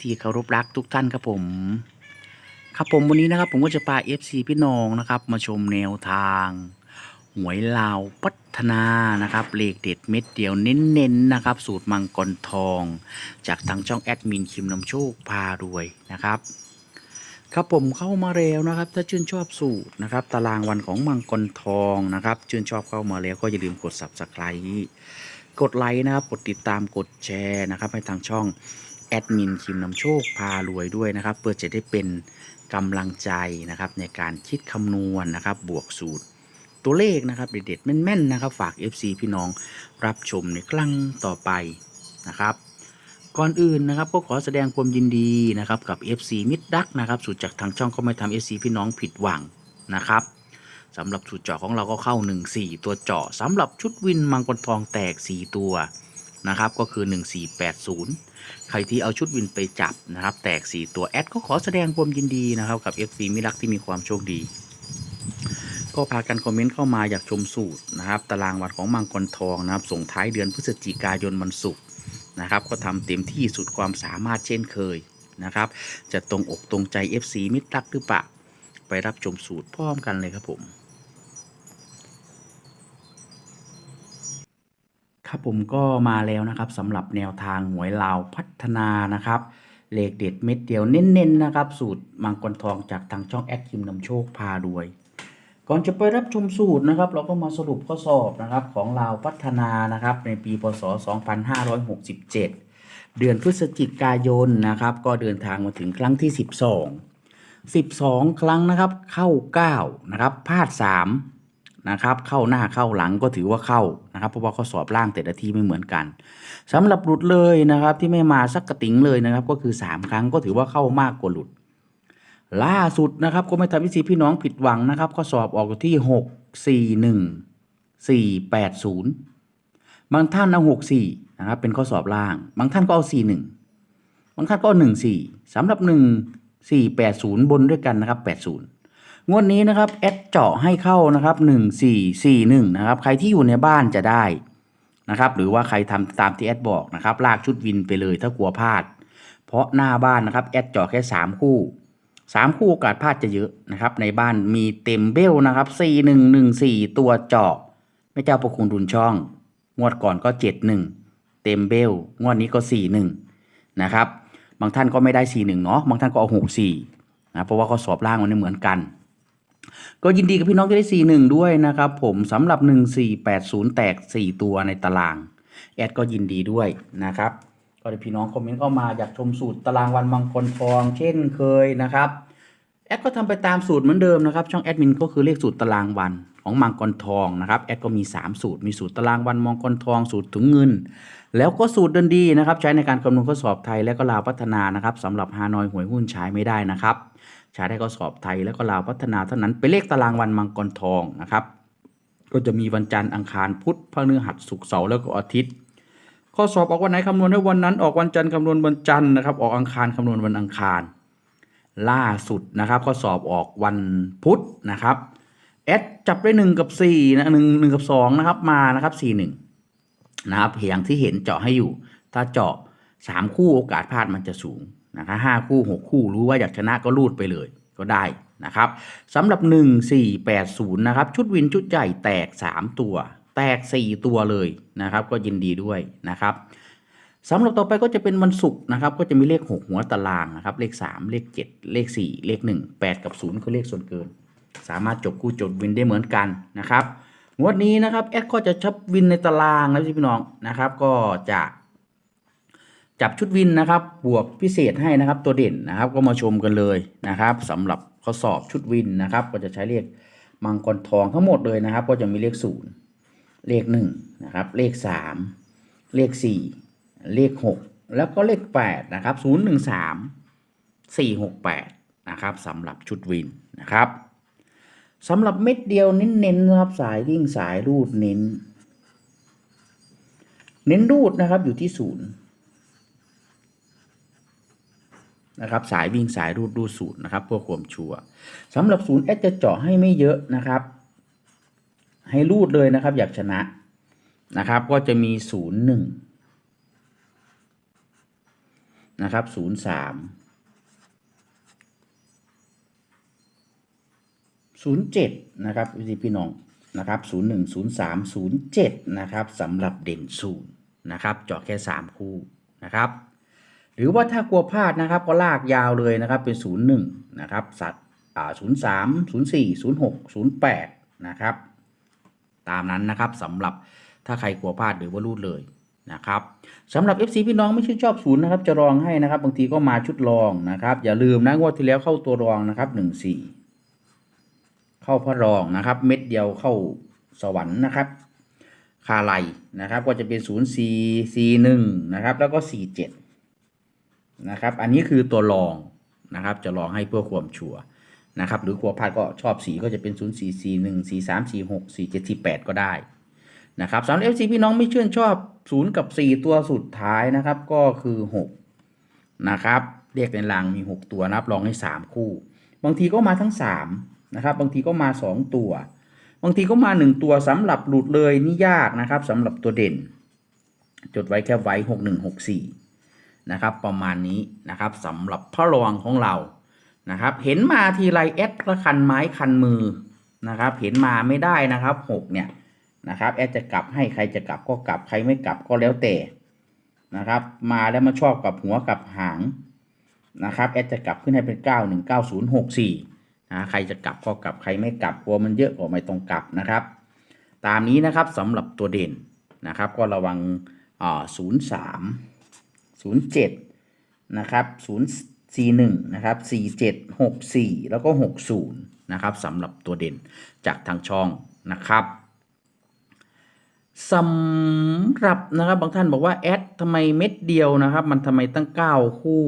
ที่เคารพรักทุกท่านครับผม ครับผมวันนี้นะครับผมก็จะพา FC พี่น้องนะครับ มาชมแนวทางหวยลาวพัฒนานะครับเลขเด็ดเม็ดเดียวเน้นๆนะครับ สูตรมังกรทอง จากทางช่องแอดมินคิมนำโชคพารวยนะครับครับผมเข้ามาแล้วนะครับ ถ้าชื่นชอบสูตรนะครับ ตารางวันของมังกรทองนะครับ ชื่นชอบเข้ามาแล้วก็อย่าลืมกด subscribe กดไลค์นะครับ กดติดตามกดแชร์นะครับ ให้ทางช่อง แอดมินคิมนำโชคพารวยด้วยนะครับ เพื่อจะได้เป็นกำลังใจนะครับในการคิดคำนวณนะครับ บวกสูตร ตัวเลขนะครับ เด็ดๆแม่นๆนะครับ ฝาก FC พี่น้องรับชมในครั้งต่อไปนะครับ ก่อนอื่นนะครับก็ขอแสดงความยินดีนะครับกับ FC มิดดักนะครับสูตรจากทางช่องก็ไม่ทำ FC พี่น้องผิดหวังนะครับสำหรับสูตรเจาะของเราก็เข้า 1 4 ตัวเจาะสำหรับชุดวินมังกรทองแตก 4 ตัว นะครับก็คือ 1480 ใครที่เอาชุดวินไปจับนะครับ แตก 4 ตัวแอดก็ขอแสดงความยินดีนะครับกับ FC มิดดักที่มีความโชคดี ก็พากันคอมเมนต์เข้ามาอยากชมสูตรนะครับตารางวันของมังกรทองนะครับส่งท้ายเดือนพฤศจิกายนวันศุกร์นะครับก็ทำเต็มที่สุดความสามารถเช่นเคยนะครับจะตรงอกตรงใจ FC มิตรรักหรือเปล่าไปรับชมสูตรพร้อมกันเลยครับผม ครับผมก็มาแล้วนะครับสำหรับแนวทางหวยลาวพัฒนานะครับเลขเด็ดเม็ดเดียวเน้นๆนะครับ สูตรมังกรทองจากทางช่องแอดคิมนำโชคพาด้วย ก่อนจะไปรับชมสูตรนะครับ เราก็มาสรุปข้อสอบนะครับของลาวพัฒนานะครับ ในปีพศ 2567 เดือนพฤศจิกายนนะครับ ก็เดินทางมาถึงครั้งที่ 12 12 ครั้งนะครับ เข้า 9 นะครับพลาด 3 นะครับ เข้าหน้าเข้าหลังก็ถือว่าเข้านะครับ เพราะว่าข้อสอบล่างแต่ละที่ไม่เหมือนกันสำหรับหลุดเลยนะครับที่ไม่มาสักกระติ๋งเลยนะครับ ก็คือ 3 ครั้งก็ถือว่าเข้ามากกว่าหลุด ล่าสุดนะครับก็ไม่ทำให้สีพี่น้องผิดหวังนะครับข้อสอบออกที่หกสี่หนึ่งสี่แปดศูนย์บางท่านเอาหกสี่นะครับเป็นข้อสอบล่าง บางท่านก็เอาสี่หนึ่งบางท่านก็เอาหนึ่งสี่สำหรับหนึ่งสี่แปดศูนย์บนด้วยกันนะครับแปดศูนย์ งวดนี้นะครับแอดเจาะให้เข้านะครับหนึ่งสี่สี่หนึ่งนะครับใครที่อยู่ในบ้านจะได้นะครับหรือว่าใครทำตามที่แอดบอกนะครับลากชุดวินไปเลยถ้ากลัวพลาด เพราะหน้าบ้านนะครับแอดเจาะแค่สามคู่สามคู่โอกาสพลาดจะเยอะนะครับในบ้านมีเต็มเบลนะครับสี่หนึ่งหนึ่งสี่ตัวเจาะไม่เจ้าประคุณดุลช่อง งวดก่อนก็เจ็ดหนึ่งเต็มเบลงวดนี้ก็สี่หนึ่งนะครับบางท่านก็ไม่ได้สี่หนึ่งเนาะบางท่านก็เอาหกสี่นะเพราะว่าเขาสอบล่างมันไม่เหมือนกัน ก็ยินดีกับพี่น้องที่ได้ 41 ด้วยนะครับผมสำหรับ 1480 แตก 4 ตัวในตาราง แอดก็ยินดีด้วยนะครับ ก็ได้พี่น้องคอมเมนต์เข้ามาอยากชมสูตรตารางวันมังกรทอง เช่นเคยนะครับ แอดก็ทำไปตามสูตรเหมือนเดิมนะครับ ช่องแอดมินก็คือเลขสูตรตารางวัน ของมังกรทองนะครับแอดก็มี 3 สูตร มีสูตรตารางวันมังกรทอง สูตรถุงเงิน แล้วก็สูตรเดินดีนะครับ ใช้ในการคำนวณข้อสอบไทยและก็ลาวพัฒนานะครับสำหรับฮานอยหวยหุ้นใช้ไม่ได้นะครับ ใช้ได้ข้อสอบไทยและก็ลาวพัฒนาเท่านั้นเป็นเลขตารางวันมังกรทองนะครับ ก็จะมีวันจันทร์อังคารพุธพฤหัสศุกร์เสาร์แล้วก็อาทิตย์ข้อสอบออกวันไหนคำนวณให้วันนั้นออกวันจันทร์คำนวณวันจันทร์นะครับ ออกอังคารคำนวณวันอังคาร ล่าสุดนะครับ ข้อสอบออกวันพุธนะครับ แอดจับได้หนึ่งกับสี่นะหนึ่งหนึ่งกับสองนะครับมานะครับสี่หนึ่งนะครับอย่างที่เห็นเจาะให้อยู่ ถ้าเจาะสามคู่โอกาสพลาดมันจะสูงนะครับห้าคู่หกคู่รู้ว่าอยากชนะก็รูดไปเลยก็ได้นะครับสำหรับหนึ่งสี่แปดศูนย์นะครับ ชุดวินชุดใหญ่แตกสามตัว แตกสี่ตัวเลยนะครับ ก็ยินดีด้วยนะครับสำหรับต่อไปก็จะเป็นวันศุกร์นะครับ ก็จะมีเลข 6 หัวตารางนะครับ เลข 3 เลข 7 เลข 4 เลข 1 8 กับ 0 คือเลขส่วนเกิน สามารถจบคู่จบวินได้เหมือนกันนะครับงวดนี้นะครับแอดก็จะชับวินในตารางนะพี่น้องนะครับ ก็จะจับชุดวินนะครับ บวกพิเศษให้นะครับตัวเด่นนะครับ ก็มาชมกันเลยนะครับสำหรับข้อสอบชุดวินนะครับ ก็จะใช้เลขมังกรทองทั้งหมดเลยนะครับ ก็จะมีเลข0เลข1นะครับ เลข3เลข4เลข6แล้วก็เลข8นะครับ0 1 3 468นะครับสำหรับชุดวินนะครับ สำหรับเม็ดเดียวเน้นๆนะครับสายวิ่งสายรูดเน้น เน้นรูดนะครับอยู่ที่ศูนย์นะครับสายวิ่งสายรูดรูดศูนย์นะครับเพื่อความชัวร์สำหรับศูนย์แอดจะเจาะให้ไม่เยอะนะครับ ให้รูดเลยนะครับ อยากชนะนะครับ ก็จะมีศูนย์หนึ่งนะครับศูนย์สาม ศูนย์เจ็ดนะครับพี่พี่น้องนะครับศูนย์หนึ่งศูนย์สามศูนย์เจ็ดนะครับสำหรับเด่นศูนย์นะครับเจาะแค่สามคู่นะครับหรือว่าถ้ากลัวพลาดนะครับก็ลากยาวเลยนะครับเป็นศูนย์หนึ่งนะครับสัตว์อ่าศูนย์สามศูนย์สี่ศูนย์หกศูนย์แปดนะครับตามนั้นนะครับสำหรับถ้าใครกลัวพลาดหรือว่ารูดเลยนะครับสำหรับ FC พี่น้องไม่ชื่นชอบศูนย์นะครับจะรองให้นะครับบางทีก็มาชุดรองนะครับอย่าลืมนะงวดที่แล้วเข้าตัวรองนะครับหนึ่งสี่ เข้าพระรองนะครับ เม็ดเดียวเข้าสวรรค์นะครับ คาไลนะครับ ก็จะเป็นศูนย์สี่สี่หนึ่งนะครับ แล้วก็สี่เจ็ดนะครับ อันนี้คือตัวรองนะครับ จะรองให้เพื่อความชัวร์นะครับ หรือครัวพลาดก็ชอบสีก็จะเป็น 0 4 4 1 4 3 4 6 4 7 4 8 ก็ได้นะครับสำหรับ FC พี่น้องไม่ชื่นชอบ 0 กับ 4 ตัวสุดท้ายนะครับ ก็คือ 6 นะครับ เรียกในรางมี 6 ตัวนะรับรองให้ 3 คู่ บางทีก็มาทั้ง 3 นะครับ บางทีก็มา 2 ตัว บางทีก็มา 1 ตัวสำหรับหลุดเลยนี่ยากนะครับสำหรับตัวเด่น จดไว้แค่ไว้ 6 1 6 4 นะครับ ประมาณนี้นะครับสำหรับพระรองของเรานะครับ เห็นมาทีไรแอดละคันไม้คันมือนะครับ เห็นมาไม่ได้นะครับหกเนี่ยนะครับแอดจะกลับให้ใครจะกลับก็กลับใครไม่กลับก็แล้วแต่นะครับ มาแล้วมาชอบกับหัวกับหางนะครับแอดจะกลับขึ้นให้เป็นเก้าหนึ่งเก้าศู นะใครจะกลับก็กลับใครไม่กลับกลัวมันเยอะก็ไม่ต้องกลับนะครับ ตามนี้นะครับสำหรับตัวเด่นนะครับก็ระวังศูนย์สามศูนย์เจ็ดนะครับศูนย์41นะครับ47 64แล้วก็60นะครับสำหรับตัวเด่นจากทางช่องนะครับสำหรับนะครับบางท่านบอกว่าแอดทำไมเม็ดเดียวนะครับ มันทำไมตั้ง 9 คู่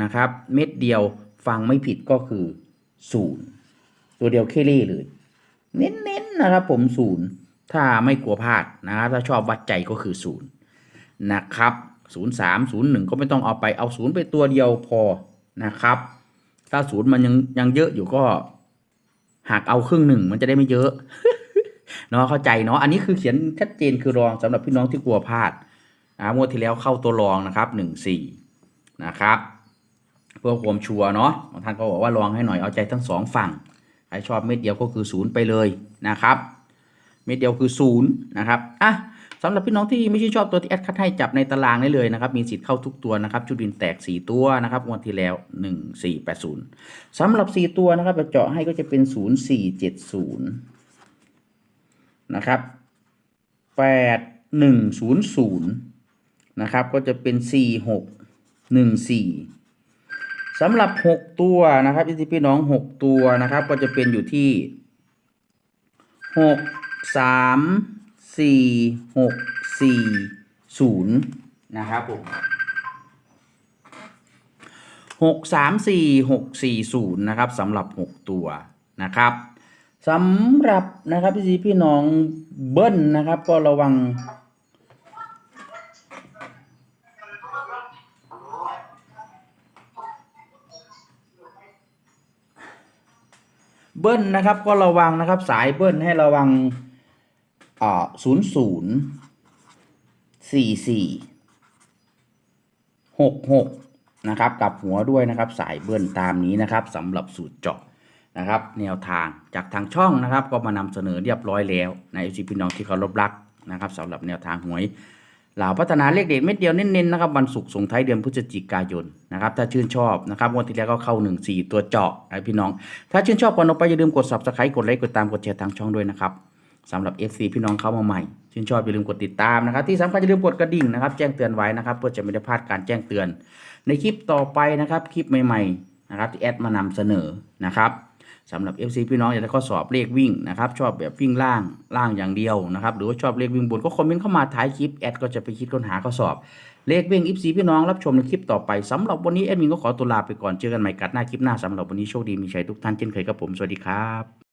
นะครับ เม็ดเดียวฟังไม่ผิดก็คือ 0ตัวเดียวเคลี่เลย เน้นๆนะครับผมศูนย์ถ้าไม่กลัวพลาดนะครับถ้าชอบวัดใจก็คือศูนย์นะครับศูนย์สามศูนย์หนึ่งก็ไม่ต้องเอาไปเอาศูนย์ไปตัวเดียวพอนะครับ ถ้าศูนย์มันยังยังเยอะอยู่ก็หักเอาครึ่งหนึ่งมันจะได้ไม่เยอะเนาะเข้าใจเนาะอันนี้คือเขียนชัดเจนคือรองสำหรับพี่น้องที่กลัวพลาดนะงวดที่แล้วเข้าตัวรองนะครับหนึ่งสี่นะครับ พื่อความชัวร์เนาะบางท่านก็บอกว่าลองให้หน่อยเอาใจทั้งสองฝั่งใครชอบเม็ดเดียวก็คือศูนย์ไปเลยนะครับเม็ดเดียวคือศูนย์นะครับอะสำหรับพี่น้องที่ไม่ชื่นชอบตัวที่แอดคัดให้จับในตารางได้เลยนะครับ มีสิทธิ์เข้าทุกตัวนะครับ ชุดดินแตก 4 ตัวนะครับงวดที่แล้ว 1 4 8 0สำหรับ 4 ตัวนะครับจะเจาะให้ก็จะเป็น 0 4 7 0 นะครับ 8 1 0 0 นะครับ ก็จะเป็น 4 6 1 4 สำหรับ 6 ตัวนะครับที่พี่น้อง 6 ตัวนะครับ ก็จะเป็นอยู่ที่ 6 3สี่หกสี่ศูนย์นะครับผมหกสามสี่หกสี่ศูนย์นะครับสำหรับหกตัวนะครับสำหรับนะครับพี่พี่น้องเบิ้ลนะครับ ก็ระวัง เบิ้ลนะครับก็ระวังนะครับ สายเบิ้ลให้ระวังอ่าศูนย์ศูนย์สี่สี่หกหกนะครับกับหัวด้วยนะครับ สายเบิ้ลตามนี้นะครับสำหรับสูตรเจาะนะครับ แนวทางจากทางช่องนะครับ ก็มานำเสนอเรียบร้อยแล้วในเอฟซีพี่น้องที่เคารพรักนะครับสำหรับแนวทางหวย เหล่าพัฒนาเลขเด็ดเม็ดเดียวเน้นๆนะครับวันศุกร์ส่งท้ายเดือนพฤศจิกายนนะครับถ้าชื่นชอบนะครับวันที่แล้วก็เข้า 1 4 ตัวเจาะนะพี่น้อง ถ้าชื่นชอบก่อนออกไปอย่าลืมกด subscribe กดไลค์กดตามกดแชร์ทางช่องด้วยนะครับสำหรับ FC พี่น้องเข้ามาใหม่ ชื่นชอบอย่าลืมกดติดตามนะครับ ที่สำคัญอย่าลืมกดกระดิ่งนะครับ แจ้งเตือนไว้นะครับ เพื่อจะไม่ได้พลาดการแจ้งเตือน ในคลิปต่อไปนะครับคลิปใหม่ๆนะครับที่แอดมานำเสนอนะครับ สำหรับ FC พี่น้องอยากได้ข้อสอบเลขวิ่งนะครับชอบแบบวิ่งล่างล่างอย่างเดียวนะครับหรือว่าชอบเลขวิ่งบนก็คอมเมนต์เข้ามาท้ายคลิปแอดก็จะไปคิดค้นหาข้อสอบเลขวิ่ง FC พี่น้องรับชมในคลิปต่อไปสำหรับวันนี้แอดมินก็ขอตัวลาไปก่อนเจอกันใหม่กัดหน้าคลิปหน้าสำหรับวันนี้โชคดีมีชัยทุกท่านเช่นเคยครับผมสวัสดีครับ